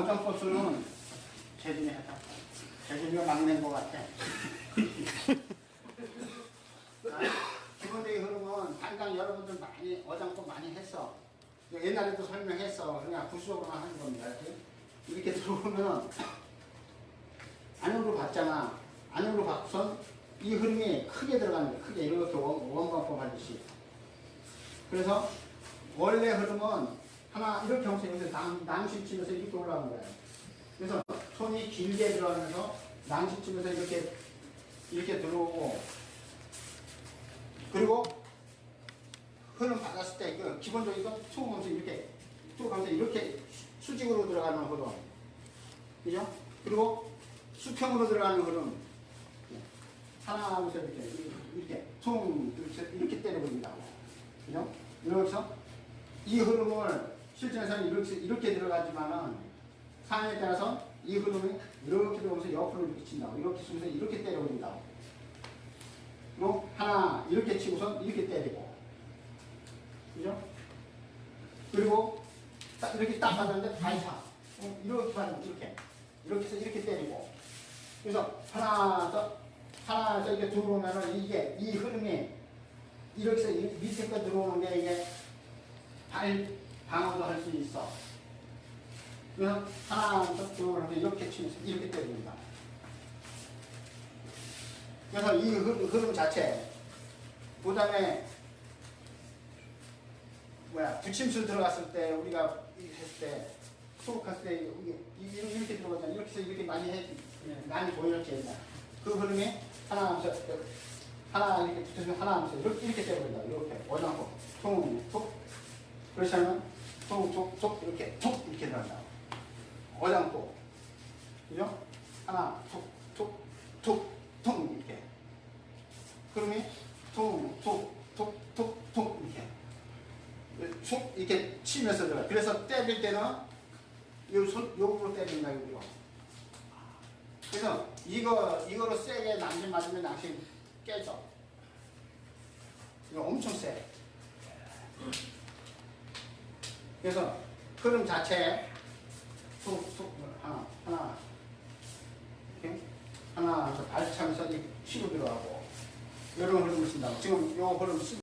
어장 버스는 재준이 하다. 재준이가 막낸 것 같아. 기본적인 흐름은 당장 여러분들 많이 어장법 많이 했어. 옛날에도 설명했어. 그냥 구수적으로만 하는 겁니다. 이렇게, 들어오면 안으로 봤잖아. 안으로 봐선 이 흐름이 크게 들어가는 거야. 크게 이렇게 원- 원방법 하듯이. 그래서 원래 흐름은 하나 이렇게 하면서 여기서 낭, 낭실 치면서 이렇게 올라가는 거예요. 그래서 손이 길게 들어가면서 낭실 치면서 이렇게 이렇게 들어오고 그리고 흐름 받았을 때 이거 이거 툭 하면서 이렇게 툭 하면서 이렇게 수직으로 들어가는 흐름 그죠? 그리고 수평으로 들어가는 흐름 하나 하면서 이렇게 이렇게 퉁 이렇게, 이렇게 때려버립니다 그죠? 이렇게서 이 흐름을 실전에서는 이렇게, 이렇게 들어가지만은 상황에 따라서 이 흐름이 이렇게 들어오면서 옆으로 이렇게 친다고 이렇게 치면서 이렇게 때려버린다고. 그리고 하나 이렇게 치고선 이렇게 때리고. 그죠? 그리고 딱 이렇게 딱 받았는데 반사 어, 이렇게 받으면 이렇게. 이렇게 해서 이렇게 때리고. 그래서 하나 더 하나 더 이렇게 들어오면은 이게 이 흐름이 이렇게 해서 이 밑에 거 들어오는 게 이게 발 방어도 할 수 있어. 그래서 하나 더 들어오는데 이렇게 치면서 이렇게 때립니다. 그래서 이 흐름, 흐름 자체 그 다음에 뭐야 부침술 들어갔을 때 우리가 했을 때 수업했을 때 이게 이렇게, 들어가잖아. 이렇게 해서 이렇게 많이 해 많이 보였지 옛날 그 흐름이 하나 하면서 하나 이렇게 붙여주면 하나 하면서 이렇게 이렇게 때려버린다. 이렇게 원하고 통툭 그렇지 않으면 통툭툭 이렇게 툭 이렇게 들어간다 어장고 그죠? 하나 툭툭툭툭 이렇게 흐름이 툭툭툭툭툭 이렇게 툭 이렇게 치면서 들어가. 그래서 때릴 때는 요 손, 요으로 때린다, 요거. 그래서 이거, 이거로 세게 낭심 맞으면 낭심 깨져. 이거 엄청 세. 그래서 흐름 자체에 툭, 툭, 하나, 하나, 이렇게 하나, 발 차면서 이 치고 들어가고, 이런 흐름을 쓴다고. 지금 요 흐름 쓰